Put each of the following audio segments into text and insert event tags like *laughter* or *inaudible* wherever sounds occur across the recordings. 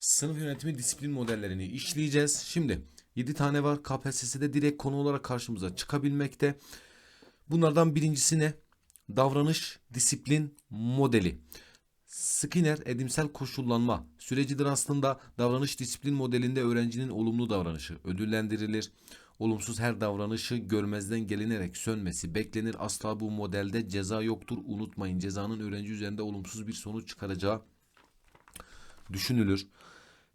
Sınıf yönetimi disiplin modellerini işleyeceğiz. Şimdi 7 tane var. KPSS'de direkt konu olarak karşımıza çıkabilmekte. Bunlardan birincisi ne? Davranış disiplin modeli. Skinner edimsel koşullanma sürecidir aslında. Davranış disiplin modelinde öğrencinin olumlu davranışı ödüllendirilir. Olumsuz her davranışı görmezden gelinerek sönmesi beklenir. Asla bu modelde ceza yoktur. Unutmayın cezanın öğrenci üzerinde olumsuz bir sonuç çıkaracağı düşünülür.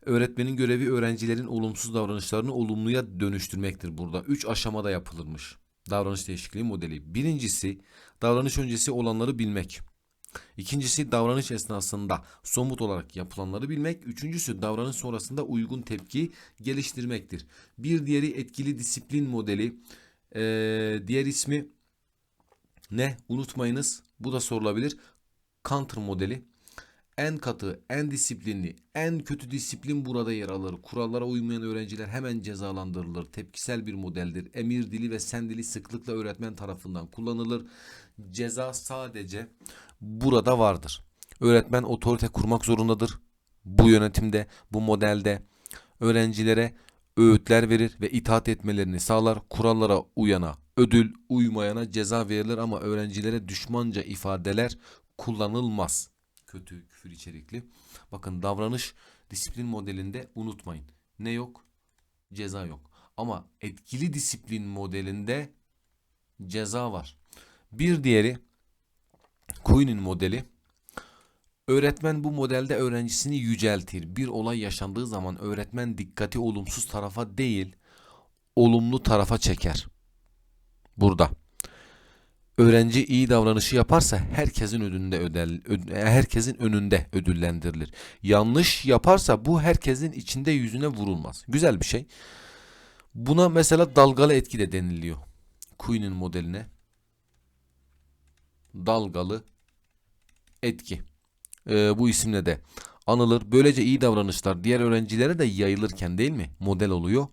Öğretmenin görevi öğrencilerin olumsuz davranışlarını olumluya dönüştürmektir burada. Üç aşamada yapılırmış davranış değişikliği modeli. Birincisi davranış öncesi olanları bilmek. İkincisi davranış esnasında somut olarak yapılanları bilmek. Üçüncüsü davranış sonrasında uygun tepki geliştirmektir. Bir diğeri etkili disiplin modeli. Ee, diğer ismi ne? Unutmayınız. Bu da sorulabilir. Counter modeli. En katı, en disiplinli, en kötü disiplin burada yer alır. Kurallara uymayan öğrenciler hemen cezalandırılır. Tepkisel bir modeldir. Emir dili ve sen dili sıklıkla öğretmen tarafından kullanılır. Ceza sadece burada vardır. Öğretmen otorite kurmak zorundadır. Bu yönetimde, bu modelde öğrencilere öğütler verir ve itaat etmelerini sağlar. Kurallara uyana ödül, uymayana ceza verilir ama öğrencilere düşmanca ifadeler kullanılmaz. Kötü, küfür içerikli. Bakın davranış disiplin modelinde unutmayın. Ne yok? Ceza yok. Ama etkili disiplin modelinde ceza var. Bir diğeri Queen'in modeli. Öğretmen bu modelde öğrencisini yüceltir. Bir olay yaşandığı zaman öğretmen dikkati olumsuz tarafa değil, olumlu tarafa çeker. Burada. Öğrenci iyi davranışı yaparsa herkesin önünde ödel, ö- herkesin önünde ödüllendirilir. Yanlış yaparsa bu herkesin içinde yüzüne vurulmaz. Güzel bir şey. Buna mesela dalgalı etki de deniliyor. Queen'in modeline. Dalgalı etki. Ee, bu isimle de anılır. Böylece iyi davranışlar diğer öğrencilere de yayılırken değil mi? Model oluyor.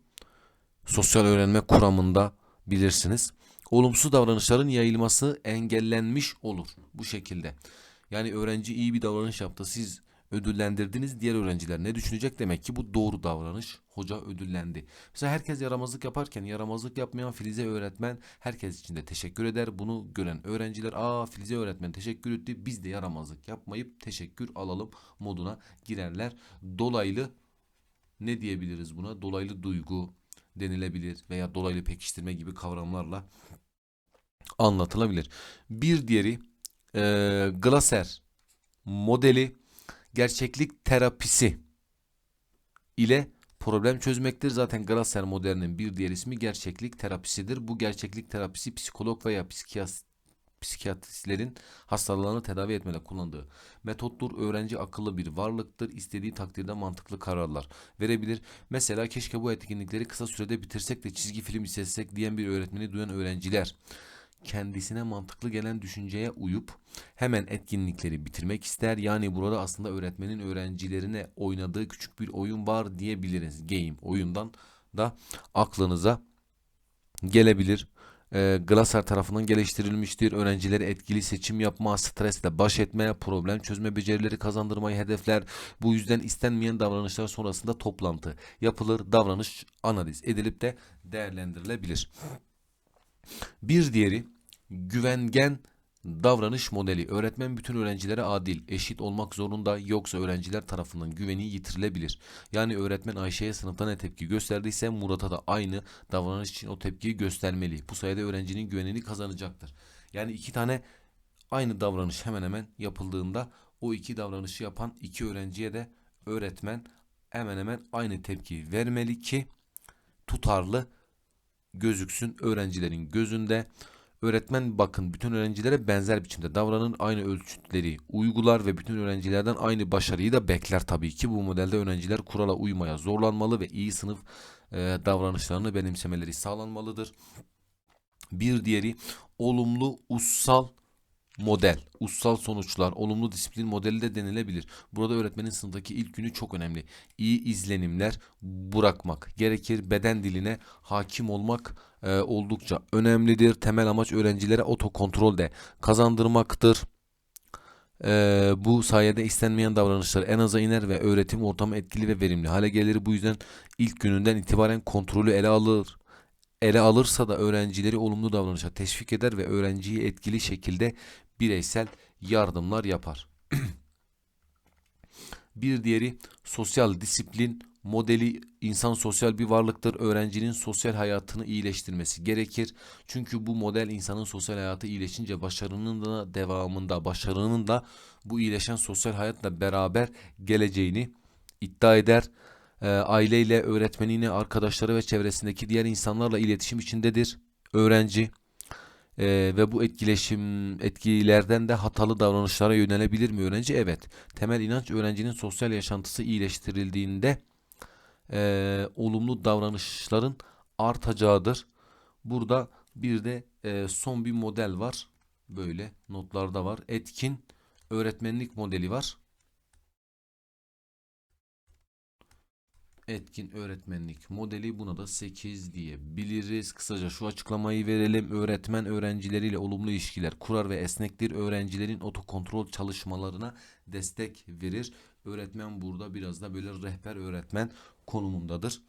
Sosyal öğrenme kuramında bilirsiniz. Olumsuz davranışların yayılması engellenmiş olur bu şekilde. Yani öğrenci iyi bir davranış yaptı. Siz ödüllendirdiniz. Diğer öğrenciler ne düşünecek? Demek ki bu doğru davranış. Hoca ödüllendi. Mesela herkes yaramazlık yaparken yaramazlık yapmayan Filize öğretmen herkes için de teşekkür eder. Bunu gören öğrenciler aa Filize öğretmen teşekkür etti. Biz de yaramazlık yapmayıp teşekkür alalım moduna girerler. Dolaylı ne diyebiliriz buna? Dolaylı duygu denilebilir veya dolaylı pekiştirme gibi kavramlarla anlatılabilir. Bir diğeri e, Glasser modeli gerçeklik terapisi ile problem çözmektir. Zaten Glasser modelinin bir diğer ismi gerçeklik terapisidir. Bu gerçeklik terapisi psikolog veya psikiyas- psikiyatristlerin hastalarını tedavi etmede kullandığı metottur. Öğrenci akıllı bir varlıktır. İstediği takdirde mantıklı kararlar verebilir. Mesela keşke bu etkinlikleri kısa sürede bitirsek de çizgi film izlesek diyen bir öğretmeni duyan öğrenciler kendisine mantıklı gelen düşünceye uyup hemen etkinlikleri bitirmek ister. Yani burada aslında öğretmenin öğrencilerine oynadığı küçük bir oyun var diyebiliriz. Game oyundan da aklınıza gelebilir. E, Glasser tarafından geliştirilmiştir. Öğrencilere etkili seçim yapma, stresle baş etme, problem çözme becerileri kazandırmayı hedefler. Bu yüzden istenmeyen davranışlar sonrasında toplantı yapılır. Davranış analiz edilip de değerlendirilebilir. Bir diğeri güvengen davranış modeli. Öğretmen bütün öğrencilere adil, eşit olmak zorunda yoksa öğrenciler tarafından güveni yitirilebilir. Yani öğretmen Ayşe'ye sınıfta ne tepki gösterdiyse Murat'a da aynı davranış için o tepkiyi göstermeli. Bu sayede öğrencinin güvenini kazanacaktır. Yani iki tane aynı davranış hemen hemen yapıldığında o iki davranışı yapan iki öğrenciye de öğretmen hemen hemen aynı tepki vermeli ki tutarlı gözüksün öğrencilerin gözünde. Öğretmen bakın bütün öğrencilere benzer biçimde davranın aynı ölçütleri uygular ve bütün öğrencilerden aynı başarıyı da bekler tabii ki. Bu modelde öğrenciler kurala uymaya zorlanmalı ve iyi sınıf e, davranışlarını benimsemeleri sağlanmalıdır. Bir diğeri olumlu ussal model, ussal sonuçlar, olumlu disiplin modeli de denilebilir. Burada öğretmenin sınıftaki ilk günü çok önemli. İyi izlenimler bırakmak gerekir. Beden diline hakim olmak e, oldukça önemlidir. Temel amaç öğrencilere otokontrol de kazandırmaktır. Ee, bu sayede istenmeyen davranışlar en aza iner ve öğretim ortamı etkili ve verimli hale gelir. Bu yüzden ilk gününden itibaren kontrolü ele alır. Ele alırsa da öğrencileri olumlu davranışa teşvik eder ve öğrenciyi etkili şekilde bireysel yardımlar yapar. *clears throat* Bir diğeri sosyal disiplin modeli insan sosyal bir varlıktır. Öğrencinin sosyal hayatını iyileştirmesi gerekir. Çünkü bu model insanın sosyal hayatı iyileşince başarının da devamında başarının da bu iyileşen sosyal hayatla beraber geleceğini iddia eder. Ee, aileyle, öğretmeniyle, arkadaşları ve çevresindeki diğer insanlarla iletişim içindedir. Öğrenci Ee, ve bu etkileşim etkilerden de hatalı davranışlara yönelebilir mi öğrenci? Evet. Temel inanç öğrencinin sosyal yaşantısı iyileştirildiğinde eee, olumlu davranışların artacağıdır. Burada bir de eee, son bir model var. Böyle notlarda var. Etkin öğretmenlik modeli var. Etkin öğretmenlik modeli buna da 8 diyebiliriz. Kısaca şu açıklamayı verelim. Öğretmen öğrencileriyle olumlu ilişkiler kurar ve esnektir. Öğrencilerin otokontrol çalışmalarına destek verir. Öğretmen burada biraz da böyle rehber öğretmen konumundadır.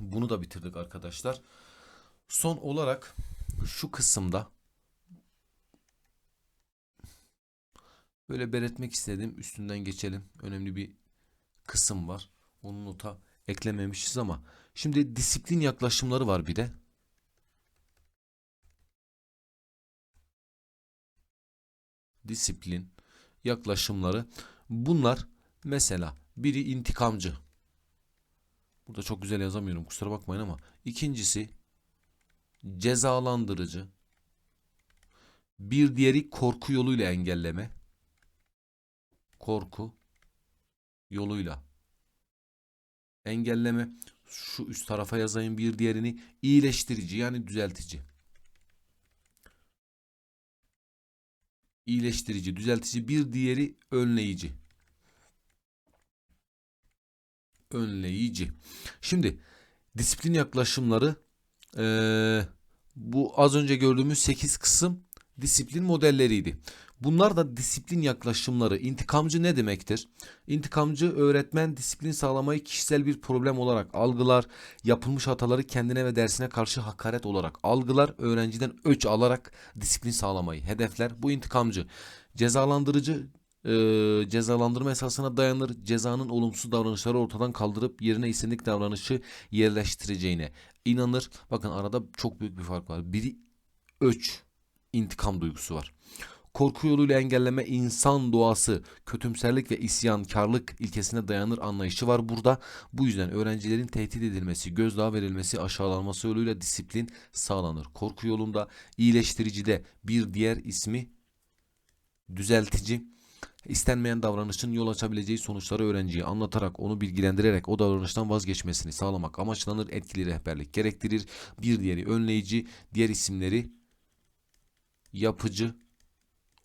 Bunu da bitirdik arkadaşlar. Son olarak şu kısımda böyle belirtmek istedim. Üstünden geçelim. Önemli bir kısım var. Onu nota eklememişiz ama şimdi disiplin yaklaşımları var bir de. Disiplin yaklaşımları. Bunlar mesela biri intikamcı. Burada çok güzel yazamıyorum kusura bakmayın ama ikincisi cezalandırıcı. Bir diğeri korku yoluyla engelleme. Korku yoluyla engelleme. Şu üst tarafa yazayım bir diğerini iyileştirici yani düzeltici. İyileştirici, düzeltici bir diğeri önleyici. Önleyici. Şimdi disiplin yaklaşımları eee, bu az önce gördüğümüz 8 kısım disiplin modelleriydi. Bunlar da disiplin yaklaşımları. İntikamcı ne demektir? İntikamcı öğretmen disiplin sağlamayı kişisel bir problem olarak algılar. Yapılmış hataları kendine ve dersine karşı hakaret olarak algılar. Öğrenciden öç alarak disiplin sağlamayı hedefler. Bu intikamcı. Cezalandırıcı e, cezalandırma esasına dayanır. Cezanın olumsuz davranışları ortadan kaldırıp yerine istendik davranışı yerleştireceğine inanır. Bakın arada çok büyük bir fark var. Biri öç, intikam duygusu var. Korku yoluyla engelleme insan doğası, kötümserlik ve isyankarlık ilkesine dayanır anlayışı var burada. Bu yüzden öğrencilerin tehdit edilmesi, gözdağı verilmesi, aşağılanması yoluyla disiplin sağlanır. Korku yolunda iyileştiricide bir diğer ismi düzeltici, istenmeyen davranışın yol açabileceği sonuçları öğrenciye anlatarak, onu bilgilendirerek o davranıştan vazgeçmesini sağlamak amaçlanır. Etkili rehberlik gerektirir. Bir diğeri önleyici, diğer isimleri yapıcı,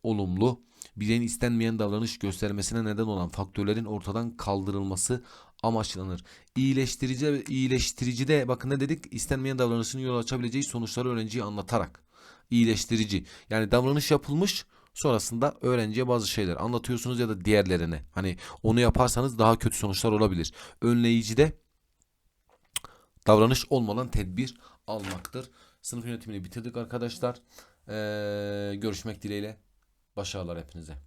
olumlu, bireyin istenmeyen davranış göstermesine neden olan faktörlerin ortadan kaldırılması amaçlanır. İyileştirici ve iyileştirici de bakın ne dedik? İstenmeyen davranışın yol açabileceği sonuçları öğrenciye anlatarak. İyileştirici. Yani davranış yapılmış sonrasında öğrenciye bazı şeyler anlatıyorsunuz ya da diğerlerine. Hani onu yaparsanız daha kötü sonuçlar olabilir. Önleyici de davranış olmadan tedbir almaktır. Sınıf yönetimini bitirdik arkadaşlar. Ee, görüşmek dileğiyle. Başarılar hepinize.